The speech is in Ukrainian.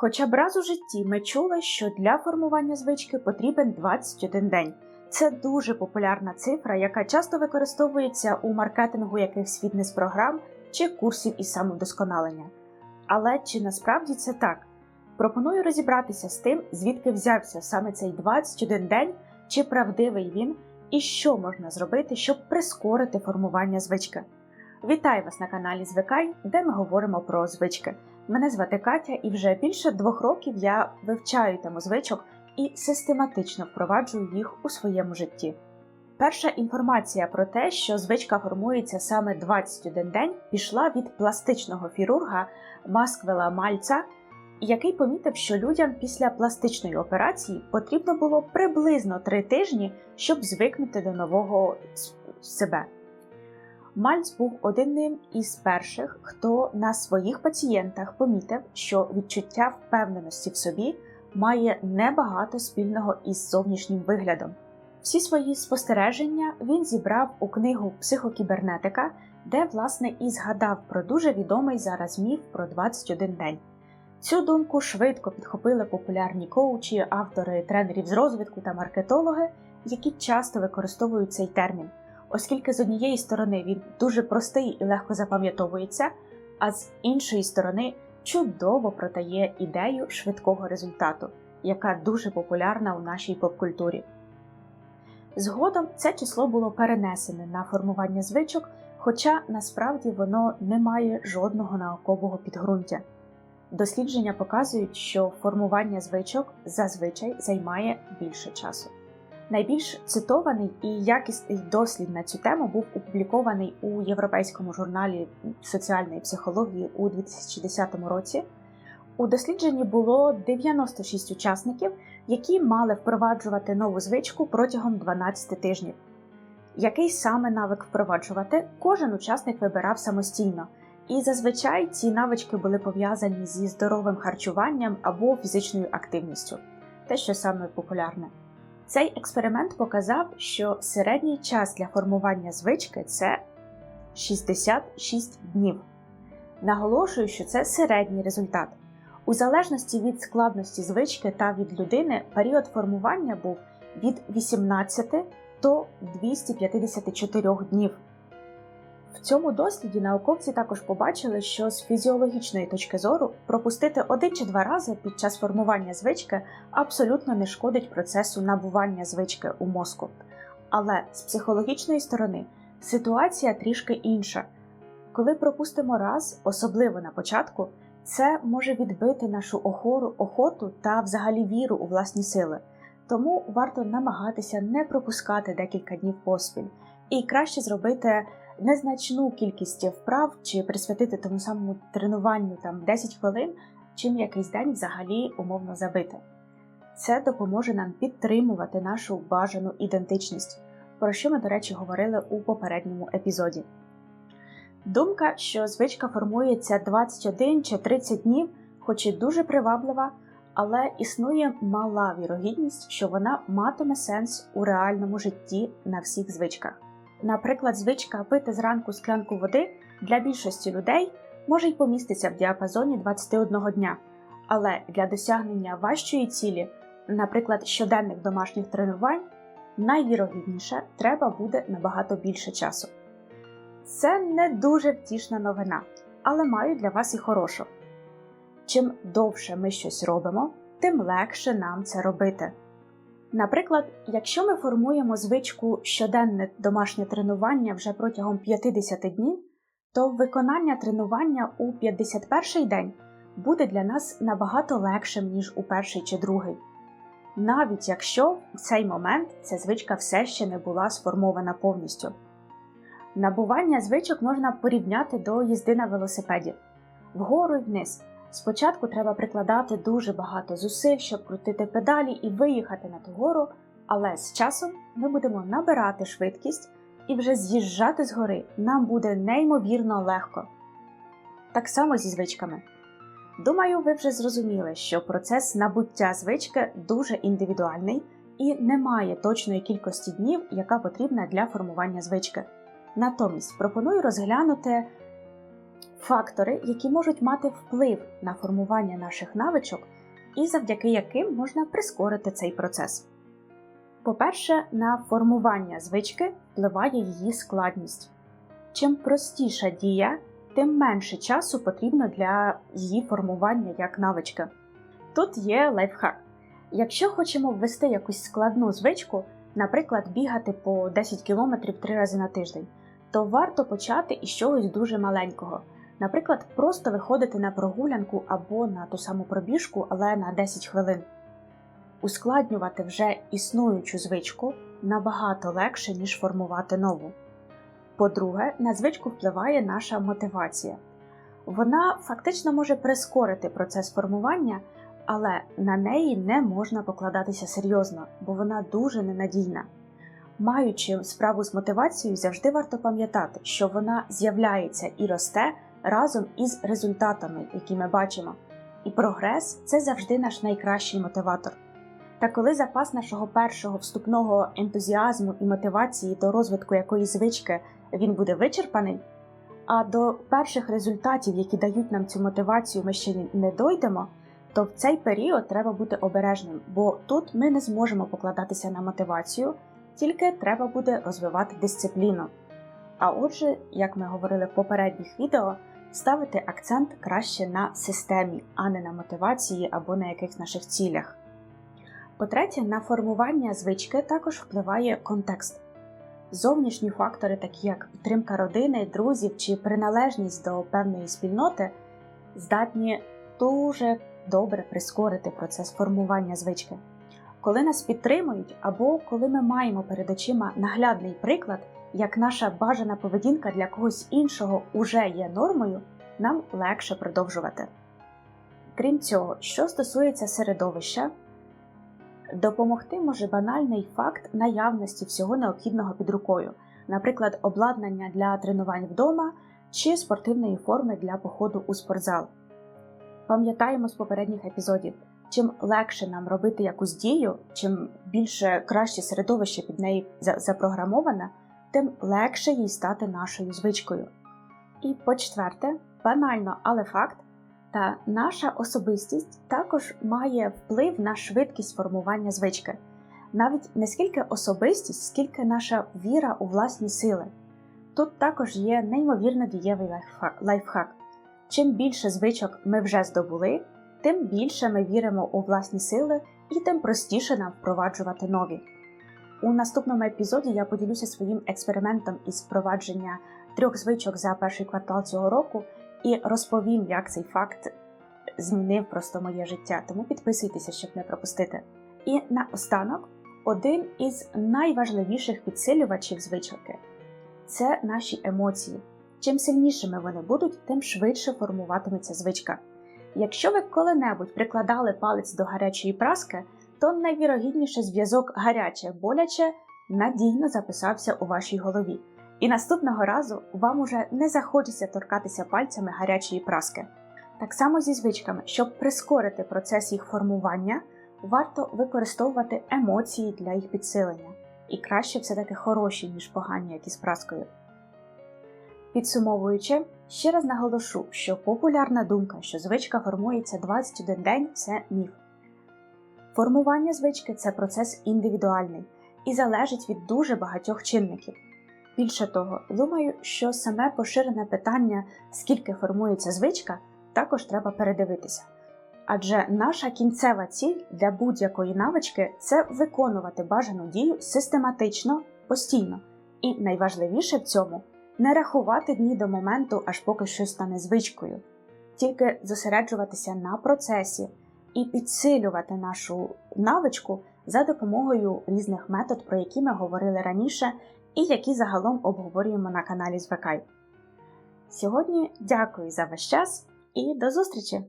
Хоча б раз у житті ми чули, що для формування звички потрібен 21 день. Це дуже популярна цифра, яка часто використовується у маркетингу якихось фітнес-програм чи курсів із самовдосконалення. Але чи насправді це так? Пропоную розібратися з тим, звідки взявся саме цей 21 день, чи правдивий він, і що можна зробити, щоб прискорити формування звички. Вітаю вас на каналі Звикай, де ми говоримо про звички. Мене звати Катя, і вже більше двох років я вивчаю тему звичок і систематично впроваджую їх у своєму житті. Перша інформація про те, що звичка формується саме 21 день, пішла від пластичного хірурга Масквела Мальца, який помітив, що людям після пластичної операції потрібно було приблизно 3 тижні, щоб звикнути до нового себе. Мальц був одним із перших, хто на своїх пацієнтах помітив, що відчуття впевненості в собі має небагато спільного із зовнішнім виглядом. Всі свої спостереження він зібрав у книгу Психокібернетика, де, власне, і згадав про дуже відомий зараз міф про 21 день. Цю думку швидко підхопили популярні коучі, автори тренерів з розвитку та маркетологи, які часто використовують цей термін оскільки з однієї сторони він дуже простий і легко запам'ятовується, а з іншої сторони чудово продає ідею швидкого результату, яка дуже популярна у нашій попкультурі. Згодом це число було перенесене на формування звичок, хоча насправді воно не має жодного наукового підґрунтя. Дослідження показують, що формування звичок зазвичай займає більше часу. Найбільш цитований і якісний дослід на цю тему був опублікований у Європейському журналі соціальної психології у 2010 році. У дослідженні було 96 учасників, які мали впроваджувати нову звичку протягом 12 тижнів. Який саме навик впроваджувати, кожен учасник вибирав самостійно, і зазвичай ці навички були пов'язані зі здоровим харчуванням або фізичною активністю, те, що саме популярне. Цей експеримент показав, що середній час для формування звички це 66 днів. Наголошую, що це середній результат. У залежності від складності звички та від людини період формування був від 18 до 254 днів. В цьому досліді науковці також побачили, що з фізіологічної точки зору пропустити один чи два рази під час формування звички абсолютно не шкодить процесу набування звички у мозку. Але з психологічної сторони ситуація трішки інша. Коли пропустимо раз, особливо на початку, це може відбити нашу охору, охоту та взагалі віру у власні сили. Тому варто намагатися не пропускати декілька днів поспіль і краще зробити незначну кількість вправ чи присвятити тому самому тренуванню там 10 хвилин, чим якийсь день взагалі умовно забити. Це допоможе нам підтримувати нашу бажану ідентичність, про що ми, до речі, говорили у попередньому епізоді. Думка, що звичка формується 21 чи 30 днів, хоч і дуже приваблива, але існує мала вірогідність, що вона матиме сенс у реальному житті на всіх звичках. Наприклад, звичка пити зранку склянку води для більшості людей може й поміститися в діапазоні 21 дня, але для досягнення важчої цілі, наприклад, щоденних домашніх тренувань, найвірогідніше треба буде набагато більше часу. Це не дуже втішна новина, але маю для вас і хорошу. Чим довше ми щось робимо, тим легше нам це робити. Наприклад, якщо ми формуємо звичку щоденне домашнє тренування вже протягом 50 днів, то виконання тренування у 51 день буде для нас набагато легшим, ніж у перший чи другий. Навіть якщо в цей момент ця звичка все ще не була сформована повністю. Набування звичок можна порівняти до їзди на велосипеді вгору й вниз. Спочатку треба прикладати дуже багато зусиль, щоб крутити педалі і виїхати на ту гору, але з часом ми будемо набирати швидкість і вже з'їжджати з гори нам буде неймовірно легко. Так само зі звичками. Думаю, ви вже зрозуміли, що процес набуття звички дуже індивідуальний і немає точної кількості днів, яка потрібна для формування звички. Натомість пропоную розглянути фактори, які можуть мати вплив на формування наших навичок, і завдяки яким можна прискорити цей процес. По-перше, на формування звички впливає її складність. Чим простіша дія, тим менше часу потрібно для її формування як навички. Тут є лайфхак. Якщо хочемо ввести якусь складну звичку, наприклад, бігати по 10 км три рази на тиждень, то варто почати із чогось дуже маленького. Наприклад, просто виходити на прогулянку або на ту саму пробіжку, але на 10 хвилин. Ускладнювати вже існуючу звичку набагато легше, ніж формувати нову. По-друге, на звичку впливає наша мотивація. Вона фактично може прискорити процес формування, але на неї не можна покладатися серйозно, бо вона дуже ненадійна. Маючи справу з мотивацією, завжди варто пам'ятати, що вона з'являється і росте разом із результатами, які ми бачимо. І прогрес це завжди наш найкращий мотиватор. Та коли запас нашого першого вступного ентузіазму і мотивації до розвитку якоїсь звички він буде вичерпаний, а до перших результатів, які дають нам цю мотивацію, ми ще не дойдемо, то в цей період треба бути обережним, бо тут ми не зможемо покладатися на мотивацію, тільки треба буде розвивати дисципліну. А отже, як ми говорили в попередніх відео, ставити акцент краще на системі, а не на мотивації або на якихось наших цілях. По-третє, на формування звички також впливає контекст. Зовнішні фактори, такі як підтримка родини, друзів чи приналежність до певної спільноти, здатні дуже добре прискорити процес формування звички. Коли нас підтримують, або коли ми маємо перед очима наглядний приклад, як наша бажана поведінка для когось іншого уже є нормою, нам легше продовжувати. Крім цього, що стосується середовища, допомогти може банальний факт наявності всього необхідного під рукою, наприклад, обладнання для тренувань вдома чи спортивної форми для походу у спортзал. Пам'ятаємо з попередніх епізодів, чим легше нам робити якусь дію, чим більше краще середовище під неї запрограмоване, тим легше їй стати нашою звичкою. І по четверте, банально, але факт, та наша особистість також має вплив на швидкість формування звички, навіть не скільки особистість, скільки наша віра у власні сили. Тут також є неймовірно дієвий лайфхак. Чим більше звичок ми вже здобули, тим більше ми віримо у власні сили і тим простіше нам впроваджувати нові. У наступному епізоді я поділюся своїм експериментом із впровадження трьох звичок за перший квартал цього року і розповім, як цей факт змінив просто моє життя. Тому підписуйтеся, щоб не пропустити. І наостанок, один із найважливіших підсилювачів звички це наші емоції. Чим сильнішими вони будуть, тим швидше формуватиметься звичка. Якщо ви коли-небудь прикладали палець до гарячої праски, то найвірогідніше зв'язок гаряче-боляче надійно записався у вашій голові. І наступного разу вам уже не захочеться торкатися пальцями гарячої праски. Так само зі звичками, щоб прискорити процес їх формування, варто використовувати емоції для їх підсилення. І краще все-таки хороші, ніж погані, як із праскою. Підсумовуючи, ще раз наголошу, що популярна думка, що звичка формується 21 день це міф. Формування звички це процес індивідуальний і залежить від дуже багатьох чинників. Більше того, думаю, що саме поширене питання, скільки формується звичка, також треба передивитися. Адже наша кінцева ціль для будь-якої навички це виконувати бажану дію систематично, постійно. І найважливіше в цьому не рахувати дні до моменту, аж поки щось стане звичкою, тільки зосереджуватися на процесі і підсилювати нашу навичку за допомогою різних метод, про які ми говорили раніше, і які загалом обговорюємо на каналі Звикай. Сьогодні дякую за ваш час і до зустрічі!